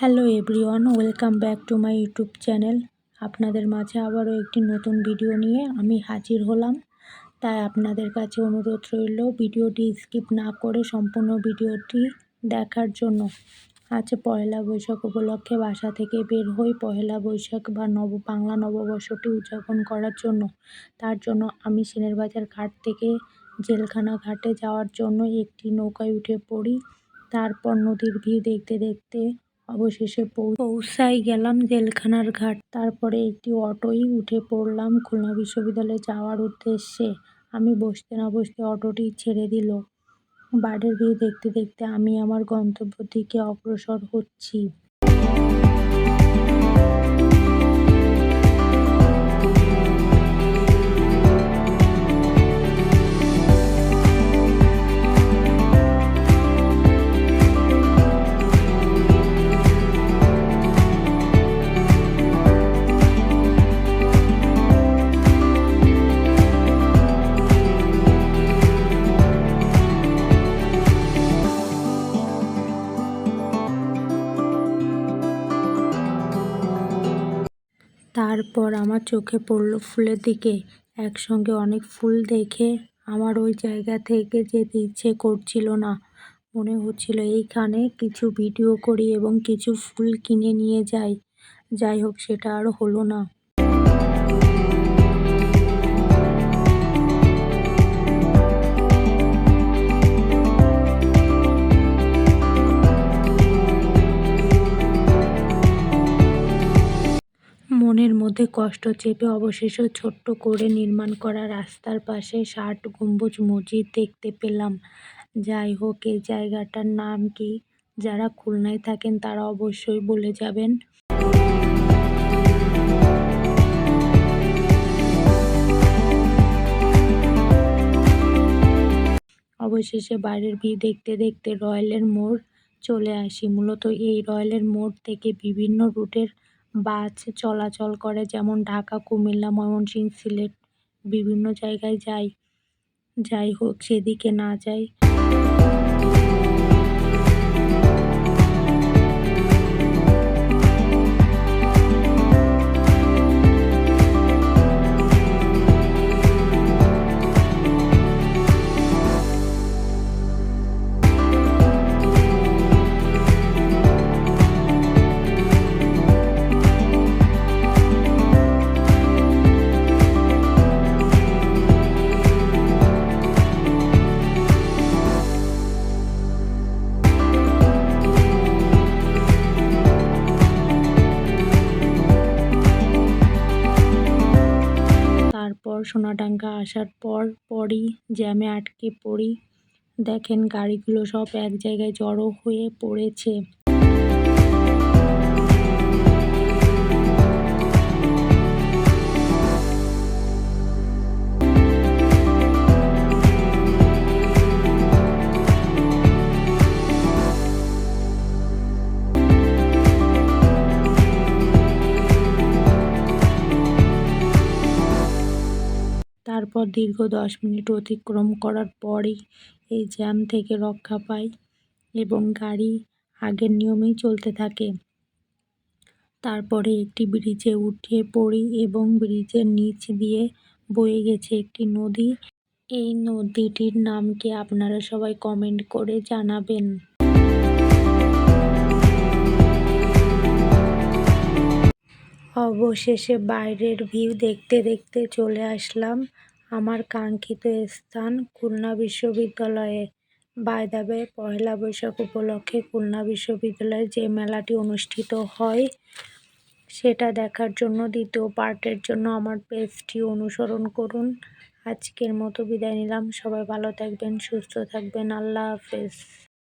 Hello everyone, welcome back to my YouTube channel. আপনাদের মাঝে আবারও একটি নতুন ভিডিও নিয়ে আমি হাজির হলাম। তাই আপনাদের কাছে অনুরোধ রইল, ভিডিওটি স্কিপ না করে সম্পূর্ণ ভিডিওটি দেখার জন্য। আজ পয়লা বৈশাখ উপলক্ষে বাসা থেকে বের হই পয়লা বৈশাখ বা নব, বাংলা নববর্ষটি উদযাপন করার জন্য। তার জন্য আমি সিনের বাজার ঘাট থেকে জেলখানা ঘাটে যাওয়ার জন্য একটি নৌকায় উঠে পড়ি। তারপর নদীর ভিউ দেখতে দেখতে অবশেষে পৌঁছাই গেলাম জেলখানার ঘাট। তারপরে একটি অটোই উঠে পড়লাম খুলনা বিশ্ববিদ্যালয়ে যাওয়ার উদ্দেশ্যে। আমি বসতে না বসতে অটোটি ছেড়ে দিল। বাইরের ভিউ দেখতে দেখতে আমি আমার গন্তব্য দিকে অগ্রসর হচ্ছি। তারপর আমার চোখে পড়ল ফুলের দিকে। একসঙ্গে অনেক ফুল দেখে আমার ওই জায়গা থেকে যেতে ইচ্ছে করছিল না। মনে হচ্ছিল এইখানে কিছু ভিডিও করি এবং কিছু ফুল কিনে নিয়ে যাই। যাই হোক, সেটা আর হলো না। মনের মধ্যে কষ্ট চেপে অবশেষে ছোট্ট করে নির্মাণ করা রাস্তার পাশে ষাট গম্বুজ মসজিদ দেখতে পেলাম। যাই হোক এই জায়গাটার নাম কি? যারা খুলনায় থাকেন তারা অবশ্যই বলে যাবেন। অবশেষে বাইরের ভিউ দেখতে দেখতে রয়্যালের মোড় চলে আসি। মূলত এই রয়্যালের মোড় থেকে বিভিন্ন রুটের বাস চলাচল করে, যেমন ঢাকা, কুমিল্লা, ময়মনসিংহ, সিলেট, বিভিন্ন জায়গায় যাই যাই হোক, সেদিকে না যাই। সোনাডাঙ্গা আসার পর পরই জ্যামে আটকে পড়ি। দেখেন, গাড়িগুলো সব এক জায়গায় জড়ো হয়ে পড়েছে। তারপর দীর্ঘ দশ মিনিট অতিক্রম করার পরই এই জ্যাম থেকে রক্ষা পাই এবং গাড়ি আগের নিয়মেই চলতে থাকে। তারপরে একটি ব্রিজে উঠে পড়ি এবং ব্রিজের নিচ দিয়ে বয়ে গেছে একটি নদী। এই নদীটির নাম কি আপনারা সবাই কমেন্ট করে জানাবেন। অবশেষে বাইরের ভিউ দেখতে দেখতে চলে আসলাম। আমার কাঙ্ক্ষিত স্থান খুলনা বিশ্ববিদ্যালয়ে। বাই দ্য পয়লা বৈশাখ উপলক্ষে খুলনা বিশ্ববিদ্যালয়ে যে মেলাটি অনুষ্ঠিত হয়, সেটা দেখার জন্য, দ্বিতীয় পার্টের জন্য আমার পেজটি অনুসরণ করুন। আজকের মতো বিদায় নিলাম। সবাই ভালো থাকবেন, সুস্থ থাকবেন। আল্লাহ হাফেজ।